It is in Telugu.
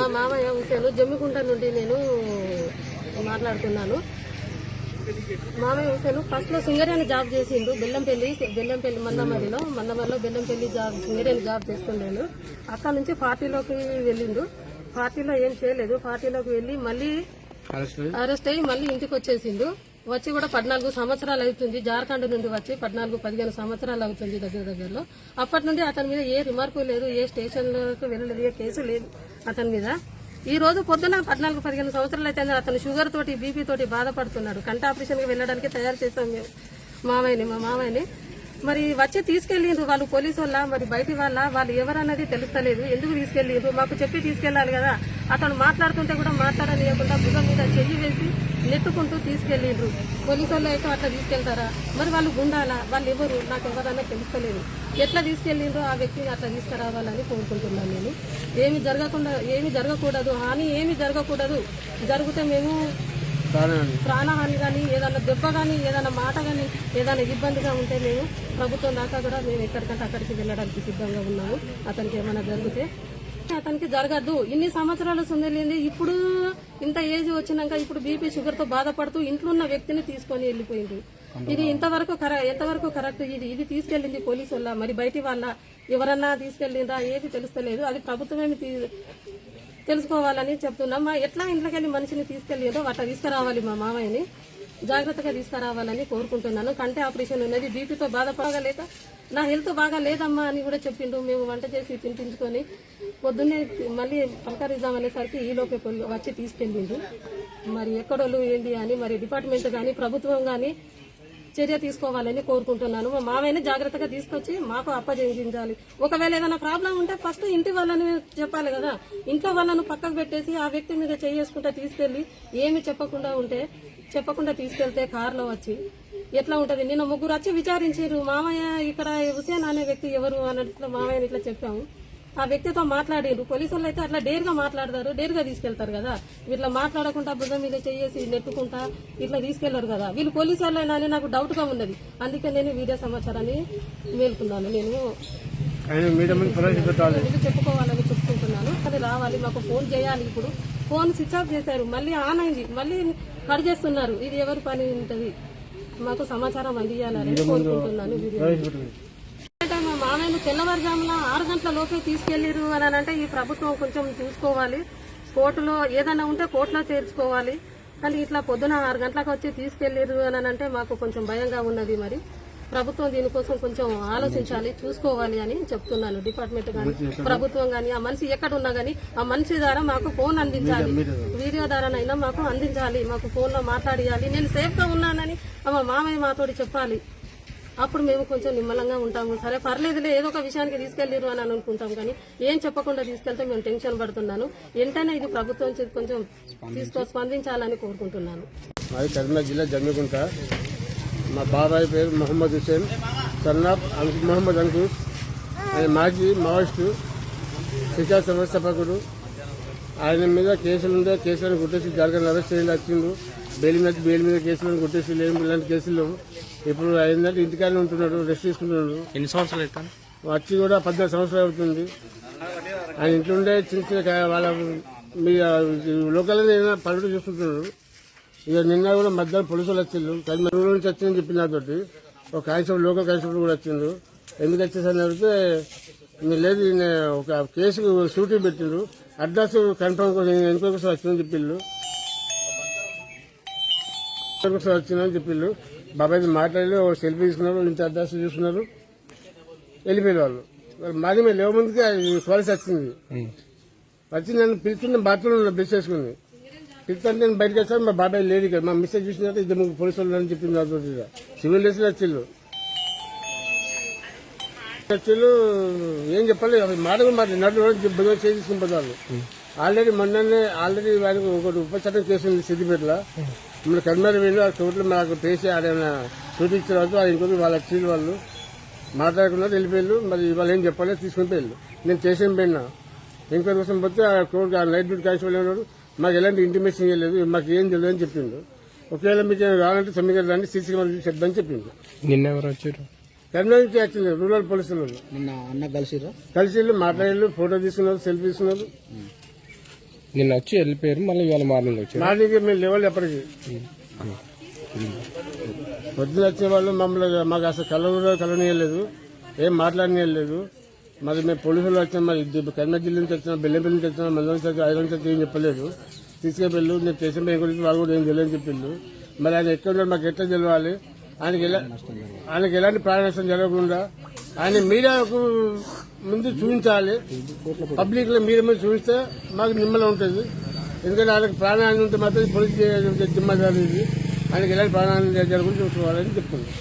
మా మామయ్య హుసేను జమ్మికుంట నుండి నేను మాట్లాడుతున్నాను. మామయ్య హుసేను ఫస్ట్లో సింగరేణి జాబ్ చేసిండు. బెల్లంపల్లి బెల్లంపల్లి మందమరిలో మందమరిలో బెల్లంపల్లి జాబ్ సింగరేణి జాబ్ చేస్తుండేను. అక్కడ నుంచి పార్టీలోకి వెళ్ళిండు. పార్టీలో ఏం చేయలేదు. పార్టీలోకి వెళ్ళి మళ్ళీ అరెస్ట్ అయ్యి మళ్ళీ ఇంటికి వచ్చేసిండు. వచ్చి కూడా పద్నాలుగు సంవత్సరాలు అవుతుంది. జార్ఖండ్ నుండి వచ్చి పద్నాలుగు పదిహేను సంవత్సరాలు అవుతుంది దగ్గర దగ్గరలో. అప్పటి నుండి అతని మీద ఏ రిమార్కు లేదు ఏ స్టేషన్లకు వెళ్ళలేదు ఏ కేసు లేదు అతని మీద. ఈ రోజు పొద్దున పద్నాలుగు పదిహేను సంవత్సరాలు అయితే అతను షుగర్ తోటి బీపీ తోటి బాధపడుతున్నాడు. కంట ఆపరేషన్కి వెళ్ళడానికి తయారు చేస్తాం మేము మామయ్యని మా మామయ్యని మరి వచ్చి తీసుకెళ్ళిండ్రు వాళ్ళు పోలీసు వాళ్ళ మరి బయటి వాళ్ళ వాళ్ళు ఎవరన్నది తెలుస్తలేదు. ఎందుకు తీసుకెళ్ళిండ్రు? మాకు చెప్పి తీసుకెళ్ళాలి కదా. అతను మాట్లాడుతుంటే కూడా మాట్లాడనియకుండా భుజం మీద చెయ్యి వేసి నెట్టుకుంటూ తీసుకెళ్ళిండ్రు. పోలీసు వాళ్ళు అయితే అట్లా తీసుకెళ్తారా? మరి వాళ్ళు గుండాలా? వాళ్ళు ఎవరు? నాకు ఎవరన్నా తెలుస్తలేదు. ఎట్లా తీసుకెళ్ళిండ్రు ఆ వ్యక్తిని అట్లా తీసుకురావాలని కోరుకుంటున్నాను నేను. ఏమి జరగకుండా ఏమి జరగకూడదు. హాని ఏమి జరగకూడదు. జరిగితే మేము ప్రాణహాని. కానీ ఏదైనా దెబ్బ కానీ ఏదైనా మాట కానీ ఏదైనా ఇబ్బందిగా ఉంటే మేము ప్రభుత్వం దాకా కూడా మేము ఎక్కడికంటే అక్కడికి వెళ్ళడానికి సిద్ధంగా ఉన్నాము. అతనికి ఏమైనా జరిగితే అతనికి జరగద్దు ఇన్ని సంవత్సరాలు సుందరలేంది ఇప్పుడు ఇంత ఏజ్ వచ్చినాక ఇప్పుడు బీపీ షుగర్తో బాధపడుతూ ఇంట్లో ఉన్న వ్యక్తిని తీసుకొని వెళ్ళిపోయింది. ఇది ఇంతవరకు ఎంతవరకు కరెక్ట్? ఇది ఇది తీసుకెళ్ళింది పోలీసు వల్ల మరి బయటి వాళ్ళ ఎవరన్నా తీసుకెళ్ళిందా? ఏది తెలుస్తలేదు. అది ప్రభుత్వమే తీ- తెలుసుకోవాలని చెప్తున్నాం. మా ఎట్లా ఇంట్లోకి వెళ్ళి మనిషిని తీసుకెళ్ళేదో అట్లా తీసుకురావాలి మా మామయ్యని. జాగ్రత్తగా తీసుకురావాలని కోరుకుంటున్నాను. కంటే ఆపరేషన్ ఉన్నది. బీపీతో బాధపడగలేక నా హెల్త్ బాగా లేదమ్మా అని కూడా చెప్పిండు. మేము వంట చేసి తినిపించుకొని పొద్దున్నే మళ్ళీ పలకరిద్దాం అనేసరికి ఈ లోపే వచ్చి తీసుకెళ్ళిండు. మరి ఎక్కడోళ్ళు ఏంటి అని మరి డిపార్ట్మెంట్ కానీ ప్రభుత్వం కానీ చర్య తీసుకోవాలని కోరుకుంటున్నాను. మా జాగ్రత్తగా తీసుకొచ్చి మాకు అప్పజెంచాలి ఒకవేళ ఏదైనా ప్రాబ్లం ఉంటే ఫస్ట్ ఇంటి వాళ్ళని చెప్పాలి కదా. ఇంట్లో వాళ్ళను పక్కకు పెట్టేసి ఆ వ్యక్తి మీద చేసుకుంటా తీసుకెళ్ళి ఏమి చెప్పకుండా ఉంటే చెప్పకుండా తీసుకెళ్తే కారులో వచ్చి ఎట్లా ఉంటది? నిన్న ముగ్గురు వచ్చి విచారించారు. మామయ్య ఇక్కడ హుసేన్ అనే వ్యక్తి ఎవరు అన్నట్లు మామయ్యని ఇట్లా చెప్పాము ఆ వ్యక్తితో మాట్లాడారు. పోలీసు వాళ్ళు అయితే అట్లా డేర్గా మాట్లాడతారు. డేర్గా తీసుకెళ్తారు కదా. ఇట్లా మాట్లాడకుండా భుజం మీద చేసి నెట్టుకుంటా ఇట్లా తీసుకెళ్ళరు కదా. వీళ్ళు పోలీసు వాళ్ళైనా అని నాకు డౌట్గా ఉన్నది. అందుకే నేను వీడియో సమాచారాన్ని మేల్కున్నాను. నేను చెప్పుకోవాలని చెప్పుకుంటున్నాను. అది రావాలి. మాకు ఫోన్ చేయాలి ఇప్పుడు. ఫోన్ స్విచ్ ఆఫ్ చేశారు. మళ్ళీ ఆన్ అయింది. మళ్ళీ కట్ చేస్తున్నారు. ఇది ఎవరి పని ఉంటది? మాకు సమాచారం అందియాలని కోరుకుంటున్నాను. మా మామయ్యను తెల్లవారుజామున ఆరు గంటల లోపే తీసుకెళ్ళిరు అని అంటే ఈ ప్రభుత్వం కొంచెం చూసుకోవాలి. కోర్టులో ఏదైనా ఉంటే కోర్టులో చేర్చుకోవాలి. కానీ ఇట్లా పొద్దున ఆరు గంటలకు వచ్చి తీసుకెళ్ళిరు అని అంటే మాకు కొంచెం భయంగా ఉన్నది మరి. ప్రభుత్వం దీనికోసం కొంచెం ఆలోచించాలి చూసుకోవాలి అని చెప్తున్నాను డిపార్ట్మెంట్ గాని ప్రభుత్వం గాని ఆ మనిషి ఎక్కడ ఉన్నా గానీ ఆ మనిషి ద్వారా మాకు ఫోన్ అందించాలి. వీడియో ద్వారానైనా మాకు అందించాలి మాకు ఫోన్లో మాట్లాడియాలి. నేను సేఫ్గా ఉన్నానని మా మామయ్య మాతోటి చెప్పాలి. అప్పుడు మేము కొంచెం నిమ్మలంగా ఉంటాము. సరే పర్లేదులే ఏదో ఒక విషయానికి తీసుకెళ్ళిరు అని అనుకుంటాం కానీ ఏం చెప్పకుండా తీసుకెళ్తే మేము టెన్షన్ పడుతున్నాను. వెంటనే ఇది ప్రభుత్వం కొంచెం తీసుకో స్పందించాలని కోరుకుంటున్నాను. మాది కరీంనగర్ జిల్లా జమ్మికుంట. మా బాబాయ్ పేరు మొహమ్మద్ హుసేన్ సన్నాబ్ అంకు మొహమ్మద్ అంకుష్. ఆయన మాజీ మావోయిస్టు శిక్షా వ్యవస్థాపకుడు ఆయన మీద కేసులు ఉండే కేసులను కొట్టేసి జార్ఖండ్ అరెస్ట్ చేయాలి వచ్చిండు. బెయిల్ మీద బెయిల్ మీద కేసులను కొట్టేసి లేని ఇలాంటి కేసులు. ఇప్పుడు ఏంటంటే ఇంటికానే ఉంటున్నాడు రెస్ట్ తీసుకుంటున్నాడు. ఎన్ని సంవత్సరాలు అవుతాను వచ్చి కూడా పద్నాలుగు సంవత్సరాలు అవుతుంది. ఆయన ఇంట్లో ఉండే చిన్న చిన్న వాళ్ళ మీ లోకల్ ఏదైనా పనులు చూసుకుంటున్నారు ఇక నిన్న కూడా మధ్యాహ్నం పోలీసులు వచ్చిండ్రు. కానీ మన ఊరు నుంచి వచ్చిందని చెప్పిన నాతోటి ఒక కానిస్టేబుల్ లోకల్ కానిస్టేబుల్ కూడా వచ్చిండ్రు. ఎందుకు వచ్చేసని అడిగితే మీరు లేదు ఒక కేసుకు షూటింగ్ పెట్టిండ్రు. అడ్రస్ కన్ఫర్మ్ కోసం ఎన్నికల కోసం వచ్చిందని ఎన్నికల కోసం వచ్చిందని చెప్పిండ్రు బాబాయ్ మాట్లాడి ఒక సెల్ఫీ తీసుకున్నారు ఇంత అడ్రస్ చూసుకున్నారు. వెళ్ళిపోయిన వాళ్ళు. మరి మాది మేము లేవ ముందుకే పోలీస్ వచ్చింది. వచ్చి నన్ను పిలుచుకున్న బాత్రూమ్ బ్రష్ చేసుకుంది. పిలుస్తుంటే నేను బయటకు వచ్చాను మా బాబాయ్ లేడు ఇక్కడ. మా మిస్సెస్ చూసినట్టు ఇద్దరు ముగ్గురు పోలీసు వాళ్ళు అని చెప్పింది నాతో సివిల్ డ్రెస్లో వచ్చిళ్ళు. వచ్చిళ్ళు ఏం చెప్పాలి అసలు మాట కూడా మాట నటు కూడా చేసుకుని పోతారు. ఆల్రెడీ మొన్ననే ఆల్రెడీ వారికి ఒకటి ఉపచట్టం చేసింది సిద్దిపేటలో. మన కర్మేర వీళ్ళు ఆ కోర్టులో మాకు పేసి ఆడేమైనా చూపించిన తర్వాత ఆ ఇంకొక వాళ్ళ వచ్చిన వాళ్ళు మాట్లాడుకున్నారు వెళ్ళిపోయారు మరి వాళ్ళు ఏం చెప్పాలి తీసుకుని పోయారు నేను చేసిన పోయినా. ఎంక్వైరీ కోసం పోతే ఆ కోర్టు ఆ నైట్ డ్యూటీ కానిస్టేబుల్ ఉన్నాడు మాకు ఎలాంటి ఇంటిమేషన్ ఇవ్వలేదు మాకు ఏం తెలియదు అని చెప్పిండు. ఒకవేళ మీకు ఏమైనా రావాలంటే గంటల రండి సీసీ కెమెరా చూసి చెప్దని చెప్పిండు. నిన్న ఎవరు వచ్చారు? కరీంనగర్ నుంచి వచ్చింది రూరల్ పోలీసులు నిన్న అన్న కలిసిరా కలిసి వెళ్ళి మాట్లాడారు ఫోటో తీసుకున్నారు సెల్ఫీ తీసుకున్నారు. నిన్న వచ్చి వెళ్ళిపోయారు మళ్ళీ ఇవాళ మార్నింగ్ వచ్చారు. మార్నింగ్ మేము లెవెల్ ఎప్పటికి పొద్దున వచ్చే వాళ్ళు మమ్మల్ని మాకు అసలు కలవ కలవనీయలేదు. ఏం మాట్లాడనీయలేదు. మరి మేము పోలీసులు వచ్చినా మరి కరీంనగర్ జిల్లా నుంచి వచ్చినా బెల్లంపల్లి నుంచి వచ్చినా మందల నుంచి వచ్చినా ఐదు నుంచి వచ్చి ఏం చెప్పలేదు. తీసుకెళ్ళు నేను చేసిన బ్యాంక్ గురించి వాళ్ళు కూడా ఏం తెలియని చెప్పిండు మరి ఆయన ఎక్కడ మాకు ఎట్లా తెలియాలి ఆయనకి ఎలా ఆయనకి ఎలాంటి ప్రాణ నష్టం జరగకుండా ఆయన మీడియాకు ముందు చూపించాలి. పబ్లిక్లో మీడియా ముందు చూపిస్తే మాకు నిమ్మలం ఉంటుంది. ఎందుకంటే ఆయనకు ప్రాణాన్ని ఉంటే మాత్రం పోలీస్ జిమ్మదారి జరిగింది ఆయనకి ఎలాంటి ప్రాణాన్ని జరగకుండా చూసుకోవాలని చెప్తున్నాను